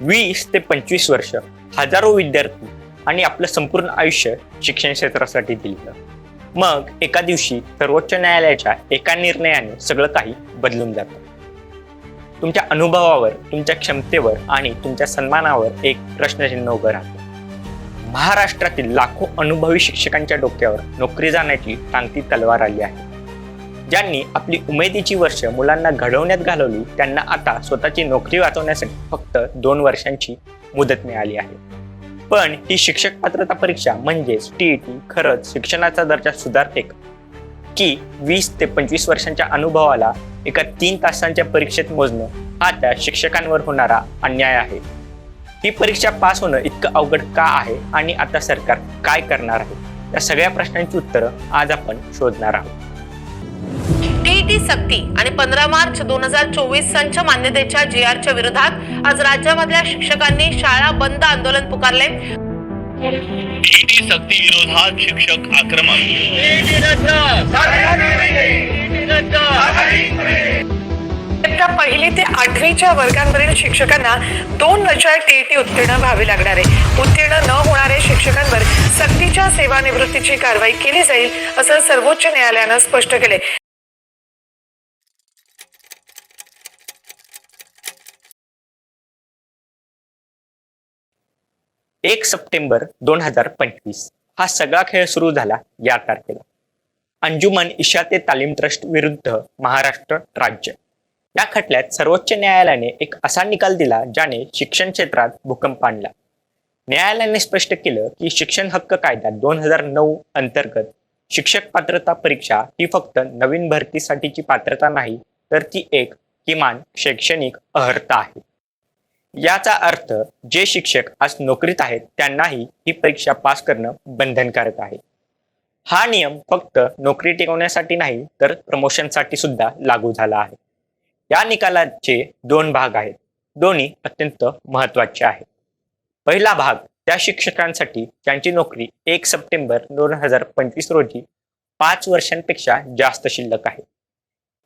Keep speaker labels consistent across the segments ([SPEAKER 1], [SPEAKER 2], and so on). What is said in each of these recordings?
[SPEAKER 1] वीस ते पंचवीस वर्ष हजारो विद्यार्थी आणि आपलं संपूर्ण आयुष्य शिक्षण क्षेत्रासाठी दिलं. मग एका दिवशी सर्वोच्च न्यायालयाच्या एका निर्णयाने सगळं काही बदलून जातं. तुमच्या अनुभवावर तुमच्या क्षमतेवर आणि तुमच्या सन्मानावर एक प्रश्नचिन्ह उभं राहतं. महाराष्ट्रातील लाखो अनुभवी शिक्षकांच्या डोक्यावर नोकरी जाण्याची टांगती तलवार आली आहे. ज्यांनी आपली उमेदीची वर्ष मुलांना घडवण्यात घालवली त्यांना आता स्वतःची नोकरी वाचवण्यासाठी फक्त दोन वर्षांची मुदत मिळाली आहे. पण ही शिक्षक पात्रता परीक्षा म्हणजेच टीईटी खरंच शिक्षणाचा दर्जा सुधारते की वीस ते पंचवीस वर्षांच्या अनुभवाला एका तीन तासांच्या परीक्षेत मोजणं हा त्या शिक्षकांवर होणारा अन्याय आहे. ही परीक्षा पास होणं इतकं अवघड का आहे आणि आता सरकार काय करणार आहे? या सगळ्या प्रश्नांची उत्तरं आज आपण शोधणार आहोत.
[SPEAKER 2] टीईटी सक्ती आणि पंधरा मार्च दोन हजार चोवीस संच मान्यतेच्या जी आरच्या विरोधात आज राज्यामधल्या शिक्षकांनी शाळा बंद आंदोलन पुकारले.
[SPEAKER 3] टीटी सक्ती विरोधात शिक्षक आक्रमक.
[SPEAKER 4] इयत्ता पहिली ते आठवीच्या वर्गांवरील शिक्षकांना दोन वर्षात टीईटी उत्तीर्ण व्हावी लागणार आहे. उत्तीर्ण न होणाऱ्या शिक्षकांवर सक्तीच्या सेवानिवृत्तीची कारवाई केली जाईल असं सर्वोच्च न्यायालयानं स्पष्ट केले
[SPEAKER 1] एक सप्टेंबर दोन हजार पंचवीस हा सगळा खेळ सुरू झाला या तारखेला. अंजुमन इशाते तालीम ट्रस्ट विरुद्ध महाराष्ट्र राज्य. या खटल्यात सर्वोच्च न्यायालयाने एक असा निकाल दिला ज्याने शिक्षण क्षेत्रात भूकंप आणला. न्यायालयाने स्पष्ट केलं की शिक्षण हक्क कायदा दोन हजार नऊ अंतर्गत शिक्षक पात्रता परीक्षा ही फक्त नवीन भरतीसाठीची पात्रता नाही तर ती एक किमान शैक्षणिक अर्हता आहे. याचा अर्थ जे शिक्षक आज नोकरीत आहेत त्यांनाही ही परीक्षा पास करणं बंधनकारक आहे. हा नियम फक्त नोकरी टिकवण्यासाठी नाही तर प्रमोशनसाठी सुद्धा लागू झाला आहे. या निकालाचे दोन भाग आहेत. दोन्ही अत्यंत महत्त्वाचे आहेत. पहिला भाग त्या शिक्षकांसाठी ज्यांची नोकरी एक सप्टेंबर दोन हजार पंचवीस रोजी पाच वर्षांपेक्षा जास्त शिल्लक आहे.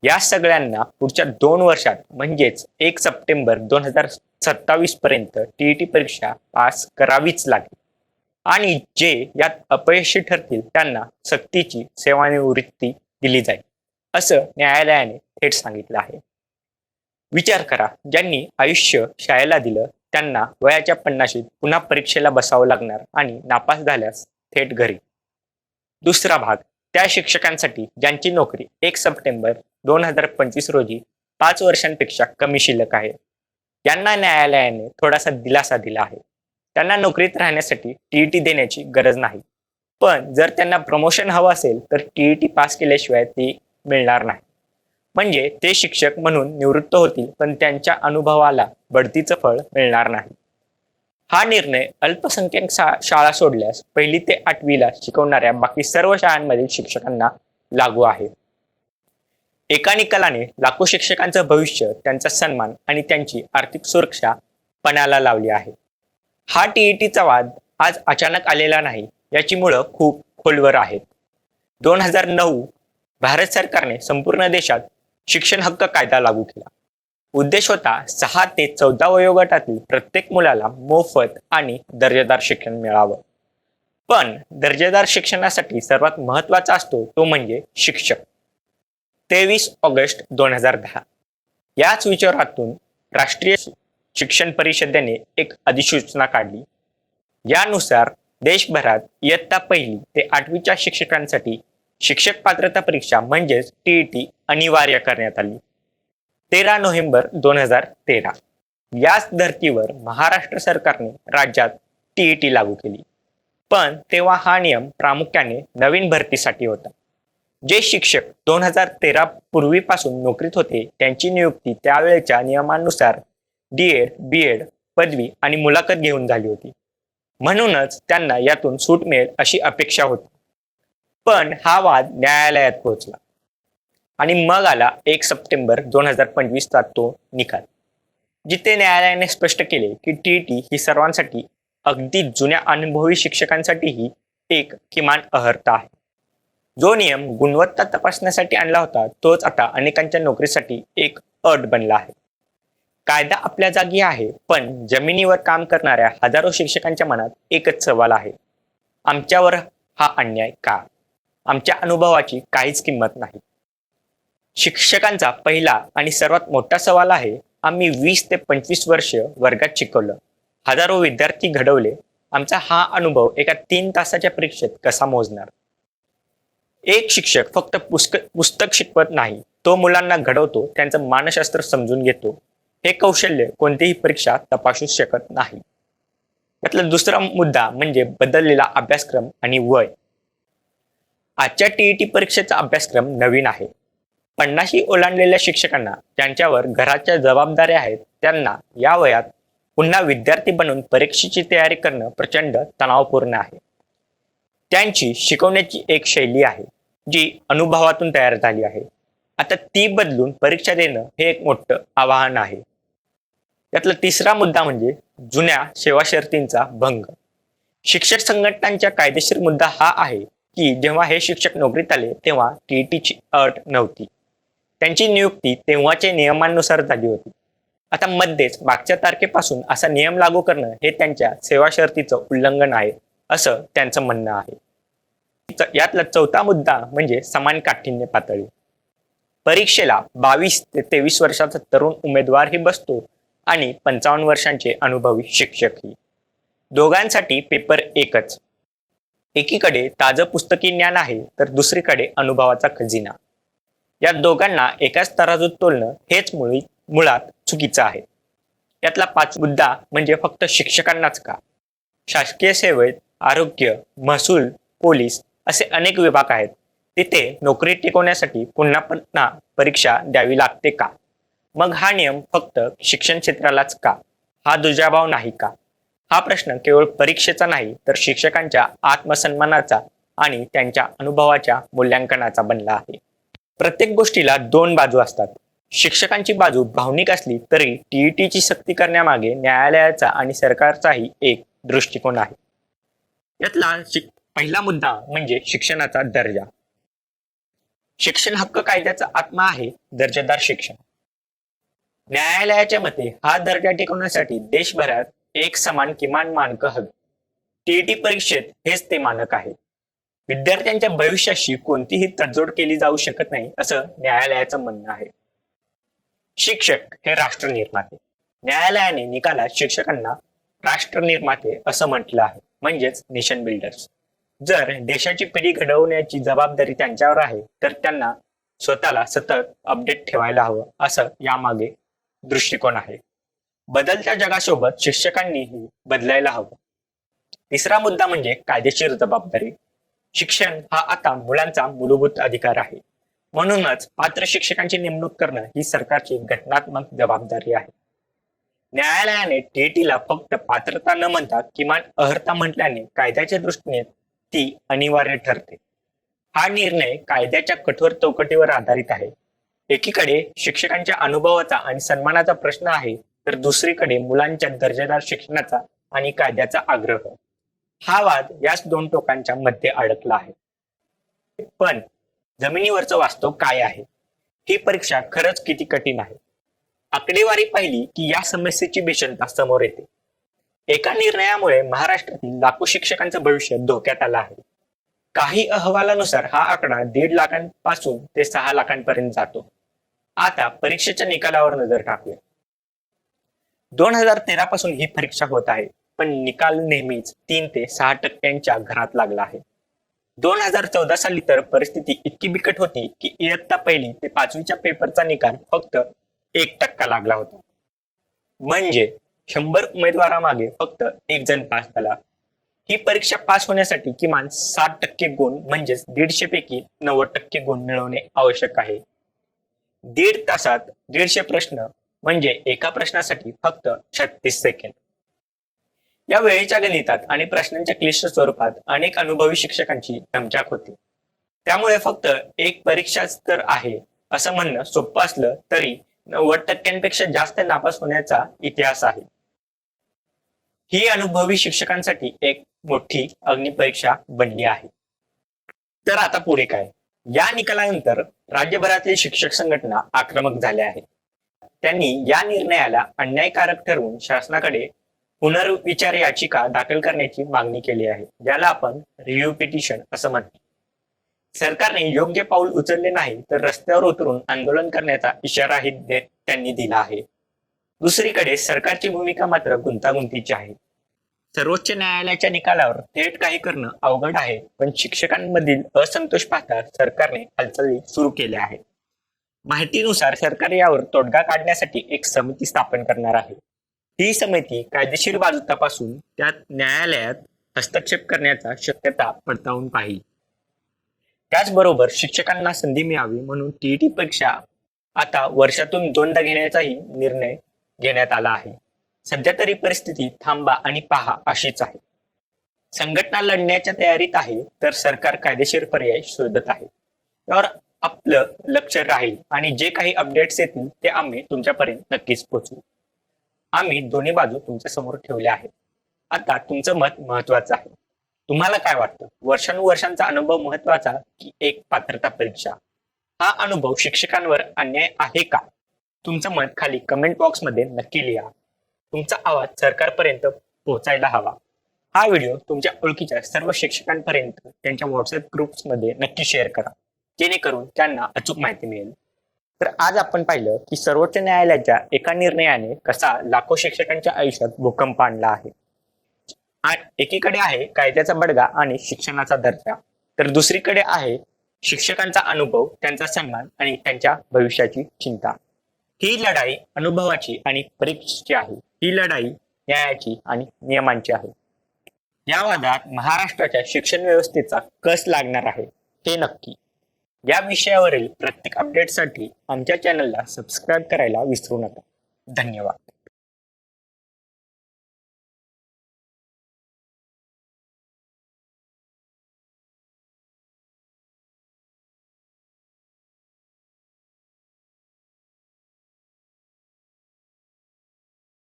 [SPEAKER 1] या सगळ्यांना पुढच्या दोन वर्षात म्हणजेच एक सप्टेंबर दोन हजार सत्तावीस पर्यंत टीईटी परीक्षा पास करावीच लागेल. आणि जे यात अपयशी ठरतील त्यांना सक्तीची सेवानिवृत्ती दिली जाईल असं न्यायालयाने थेट सांगितलं आहे. विचार करा. ज्यांनी आयुष्य शाळेला दिलं त्यांना वयाच्या पन्नाशीत पुन्हा परीक्षेला बसावं लागणार आणि नापास झाल्यास थेट घरी. दुसरा भाग त्या शिक्षकांसाठी ज्यांची नोकरी एक सप्टेंबर दोन हजार पंचवीस रोजी पाच वर्षांपेक्षा कमी शिल्लक आहे. यांना न्यायालयाने थोडासा दिलासा दिला आहे. त्यांना नोकरीत राहण्यासाठी टीईटी देण्याची गरज नाही. पण जर त्यांना प्रमोशन हवं असेल तर टीईटी पास केल्याशिवाय ती मिळणार नाही. म्हणजे ते शिक्षक म्हणून निवृत्त होतील पण त्यांच्या अनुभवाला बढतीचं फळ मिळणार नाही. हा निर्णय अल्पसंख्याक शाळा सोडल्यास पहिली ते आठवीला शिकवणाऱ्या बाकी सर्व शाळांमधील शिक्षकांना लागू आहे. एका निकालाने लाखो शिक्षकांचं भविष्य त्यांचा सन्मान आणि त्यांची आर्थिक सुरक्षा पणाला लावली आहे. हा टीईटीचा वाद आज अचानक आलेला नाही याची मुळं खूप खोलवर आहेत. दोन हजार नऊ भारत सरकारने संपूर्ण देशात शिक्षण हक्क कायदा लागू केला. उद्देश होता सहा ते चौदा वयोगटातील प्रत्येक मुलाला मोफत आणि दर्जेदार शिक्षण मिळावं. पण दर्जेदार शिक्षणासाठी सर्वात महत्त्वाचा असतो तो म्हणजे शिक्षक. तेवीस ऑगस्ट दोन हजार दहा. याच विचारातून राष्ट्रीय शिक्षण परिषदेने एक अधिसूचना काढली. यानुसार देशभरात इयत्ता पहिली ते आठवीच्या शिक्षकांसाठी शिक्षक पात्रता परीक्षा म्हणजेच टीईटी अनिवार्य करण्यात आली. तेरा नोव्हेंबर दोन हजार तेरा. याच धर्तीवर महाराष्ट्र सरकारने राज्यात टीईटी लागू केली. पण तेव्हा हा नियम प्रामुख्याने नवीन भरतीसाठी होता. जे शिक्षक दोन हजार तेरा पूर्वीपासून नोकरीत होते त्यांची नियुक्ती त्यावेळेच्या नियमानुसार डी एड बी एड पदवी आणि मुलाखत घेऊन झाली होती. म्हणूनच त्यांना यातून सूट मिळेल अशी अपेक्षा होती. पण हा वाद न्यायालयात पोहोचला. आणि मग आला एक सप्टेंबर दोन हजार पंचवीसचा तो निकाल. जिथे न्यायालयाने स्पष्ट केले की टी टी ही सर्वांसाठी अगदी जुन्या अनुभवी शिक्षकांसाठीही एक किमान अहर्ता आहे. जो नियम गुणवत्ता तपासण्यासाठी आणला होता तोच आता अनेकांच्या नोकरीसाठी एक अट बनला आहे. कायदा आपल्या जागी आहे पण जमिनीवर काम करणाऱ्या हजारो शिक्षकांच्या मनात एकच सवाल आहे. आमच्यावर हा अन्याय का? आमच्या अनुभवाची काहीच किंमत नाही. शिक्षकांचा पहिला आणि सर्वात मोठा सवाल आहे आम्ही वीस ते पंचवीस वर्ष वर्गात शिकवलं. हजारो विद्यार्थी घडवले. आमचा हा अनुभव एका तीन तासाच्या परीक्षेत कसा मोजणार? एक शिक्षक फक्त पुस्तक पुस्तक शिकवत नाही तो मुलांना घडवतो त्यांचं मानसशास्त्र समजून घेतो. हे कौशल्य कोणतीही परीक्षा तपासू शकत नाही. त्यातला दुसरा मुद्दा म्हणजे बदललेला अभ्यासक्रम आणि वय. आजच्या टीईटी परीक्षेचा अभ्यासक्रम नवीन आहे. पन्नाशी ओलांडलेल्या शिक्षकांना ज्यांच्यावर घराच्या जबाबदाऱ्या आहेत त्यांना या वयात पुन्हा विद्यार्थी बनून परीक्षेची तयारी करणं प्रचंड तणावपूर्ण आहे. त्यांची शिकवण्याची एक शैली आहे जी अनुभवातून तयार झाली आहे. आता ती बदलून परीक्षा देणं हे एक मोठं आवाहन आहे. त्यातला तिसरा मुद्दा म्हणजे जुन्या सेवा शर्तींचा भंग. शिक्षक संघटनांचा कायदेशीर मुद्दा हा आहे की जेव्हा हे शिक्षक नोकरीत आले तेव्हा टीईटीची अट नव्हती. त्यांची नियुक्ती तेव्हाच्या नियमांनुसार झाली होती. आता मध्येच मागच्या तारखेपासून असा नियम लागू करणं हे त्यांच्या सेवा शर्तीचं उल्लंघन आहे असं त्यांचं म्हणणं आहे. यातला चौथा मुद्दा म्हणजे समान काठिण्य पातळी. परीक्षेला बावीस ते तेवीस वर्षाचा तरुण उमेदवारही बसतो आणि पंचावन्न वर्षांचे अनुभवी शिक्षकही. दोघांसाठी पेपर एकच. एकीकडे ताजं पुस्तकी ज्ञान आहे तर दुसरीकडे अनुभवाचा खजिना. या दोघांना एकाच तराजूत तोलणं हेच मुळी मुळात चुकीचं आहे. यातला पाच मुद्दा म्हणजे फक्त शिक्षकांनाच का? शासकीय सेवेत आरोग्य महसूल पोलीस असे अनेक विभाग आहेत. तिथे नोकरी टिकवण्यासाठी पुन्हा पुन्हा परीक्षा द्यावी लागते का? मग हा नियम फक्त शिक्षण क्षेत्रालाच का? हा दुजाभाव नाही का? हा प्रश्न केवळ परीक्षेचा नाही तर शिक्षकांच्या आत्मसन्मानाचा आणि त्यांच्या अनुभवाच्या मूल्यांकनाचा बनला आहे. प्रत्येक गोष्टीला दोन बाजू असतात. शिक्षकांची बाजू भावनिक असली तरी टीईटीची सक्ती करण्यामागे न्यायालयाचा आणि सरकारचाही एक दृष्टिकोन आहे. यातला पहिला मुद्दा म्हणजे शिक्षणाचा दर्जा. शिक्षण हक्क कायद्याचा आत्मा आहे दर्जेदार शिक्षण. न्यायालयाच्या मते हा दर्जा टिकवण्यासाठी देशभरात एक समान किमान मानक हवे. टीईटी परीक्षेत हेच ते मानक आहे. विद्यार्थ्यांच्या भविष्याशी कोणतीही तडजोड केली जाऊ शकत नाही असं न्यायालयाचं म्हणणं आहे. शिक्षक हे राष्ट्र निर्माते न्यायालयाने निकालात शिक्षकांना राष्ट्र निर्माते असं म्हटलं आहे. म्हणजेच नेशन बिल्डर्स. जर देशाची पिढी घडवण्याची जबाबदारी त्यांच्यावर आहे तर त्यांना स्वतःला सतत अपडेट ठेवायला हवं असं यामागे दृष्टिकोन आहे. बदलत्या जगासोबत शिक्षकांनीही बदलायला हवं. तिसरा मुद्दा म्हणजे कायदेशीर जबाबदारी. शिक्षण हा आता मुलांचा मूलभूत अधिकार आहे. म्हणूनच पात्र शिक्षकांची नेमणूक करणं ही सरकारची घटनात्मक जबाबदारी आहे. न्यायालयाने टीईटीला फक्त पात्रता न म्हणता किमान अर्हता म्हटल्याने कायद्याच्या दृष्टीने ती अनिवार्य ठरते. हा निर्णय कायद्याच्या कठोर चौकटीवर आधारित आहे. एकीकडे शिक्षकांच्या अनुभवाचा आणि सन्मानाचा प्रश्न आहे तर दुसरीकडे मुलांच्या दर्जेदार शिक्षणाचा आणि कायद्याचा आग्रह. हा वाद याच दोन टोकांच्या मध्ये अडकला आहे. पण जमिनीवरचं वास्तव काय आहे? ही परीक्षा खरंच किती कठीण आहे? आकडेवारी पाहिली की या समस्येची भीषणता समोर येते. एका निर्णयामुळे महाराष्ट्रातील लाखो शिक्षकांचं भविष्य धोक्यात आलं आहे. काही अहवालानुसार हा आकडा दीड लाखांपासून ते सहा लाखांपर्यंत जातो. आता परीक्षेच्या निकालावर नजर टाकूया. दोन हजार तेरा पासून ही परीक्षा होत आहे. पण निकाल नेहमीच तीन ते सहा टक्क्यांच्या घरात लागला आहे. दोन हजार चौदा साली तर परिस्थिती इतकी बिकट होती की इयत्ता पहिली ते पाचवीच्या पेपरचा निकाल फक्त एक टक्का लागला होता. म्हणजे शंभर उमेदवारामागे फक्त एक जण पास झाला. ही परीक्षा पास होण्यासाठी किमान साठ टक्के गुण म्हणजेच दीडशे पैकी नव्वद टक्के गुण मिळवणे आवश्यक आहे. दीड तासात दीडशे प्रश्न म्हणजे एका प्रश्नासाठी फक्त छत्तीस सेकंद. या वेळेच्या गणितात आणि प्रश्नांच्या क्लिष्ट स्वरूपात अनेक अनुभवी शिक्षकांची चमचाक होती. त्यामुळे फक्त एक परीक्षाच तर आहे असं म्हणणं सोपं असलं तरी नव्वद टक्क्यांपेक्षा जास्त नापास होण्याचा इतिहास आहे. ही अनुभवी शिक्षकांसाठी एक मोठी अग्निपरीक्षा बनली आहे. तर आता पुढे काय? या निकालानंतर राज्यभरातील शिक्षक संघटना आक्रमक झाल्या आहेत. त्यांनी या निर्णयाला अन्यायकारक ठरवून शासनाकडे पुनर्विचार याचिका दाखल करण्याची मागणी केली आहे ज्याला आपण रिव्ह्यू पिटिशन असं म्हणतो. सरकारने योग्य पाऊल उचलले नाही तर रस्त्यावर उतरून आंदोलन करण्याचा इशाराही त्यांनी दिला आहे. दुसरीकडे सरकारची भूमिका मात्र गुंतागुंतीची आहे. सर्वोच्च न्यायालयाच्या निकालावर थेट काही करणं अवघड आहे पण शिक्षकांमधील असंतोष पाहता सरकारने हालचाली सुरू केल्या आहेत. माहितीनुसार सरकार यावर तोडगा काढण्यासाठी एक समिती स्थापन करणार आहे. ही समिती कायदेशीर बाजू तपासून त्यात न्यायालयात हस्तक्षेप करण्याचा शक्यता पडताळून पाहिली. त्याचबरोबर शिक्षकांना संधी मिळावी म्हणून टीईटी परीक्षा आता वर्षातून दोनदा घेण्याचाही निर्णय घेण्यात आला आहे. सध्या तरी परिस्थिती थांबा आणि पहा अशीच आहे. संघटना लढण्याच्या तयारीत आहे तर सरकार कायदेशीर पर्याय शोधत आहे. त्यावर आपलं लक्ष राहील आणि जे काही अपडेट्स येतील ते आम्ही तुमच्यापर्यंत नक्कीच पोहोचवू. आम्ही दोन्ही बाजू तुमच्यासमोर ठेवल्या आहेत. आता तुमचं मत महत्वाचं आहे. तुम्हाला काय वाटतं? वर्षानुवर्षांचा अनुभव महत्त्वाचा की एक पात्रता परीक्षा? हा अनुभव शिक्षकांवर अन्याय आहे का? तुमचं मत खाली कमेंट बॉक्समध्ये नक्की लिहा. तुमचा आवाज सरकारपर्यंत पोहोचायला हवा. हा व्हिडिओ तुमच्या ओळखीच्या सर्व शिक्षकांपर्यंत त्यांच्या व्हॉट्सअप ग्रुप्समध्ये नक्की शेअर करा. जेणेकरून त्यांना अचूक माहिती मिळेल. तर आज आपण पाहिलं की सर्वोच्च न्यायालयाच्या एका निर्णयाने कसा लाखो शिक्षकांच्या आयुष्यात भूकंप आणला आहे. एकीकडे आहे कायद्याचा बडगा आणि शिक्षणाचा दर्जा. तर दुसरीकडे आहे शिक्षकांचा अनुभव त्यांचा सन्मान आणि त्यांच्या भविष्याची चिंता. ही लढाई अनुभवाची आणि परीक्षेची आहे. ही लढाई न्यायाची आणि नियमांची आहे. या वादात महाराष्ट्राच्या शिक्षण व्यवस्थेचा कस लागणार आहे हे नक्की. या विषयावरील प्रत्येक अपडेटसाठी आमच्या चॅनलला सबस्क्राईब करायला विसरू नका. धन्यवाद.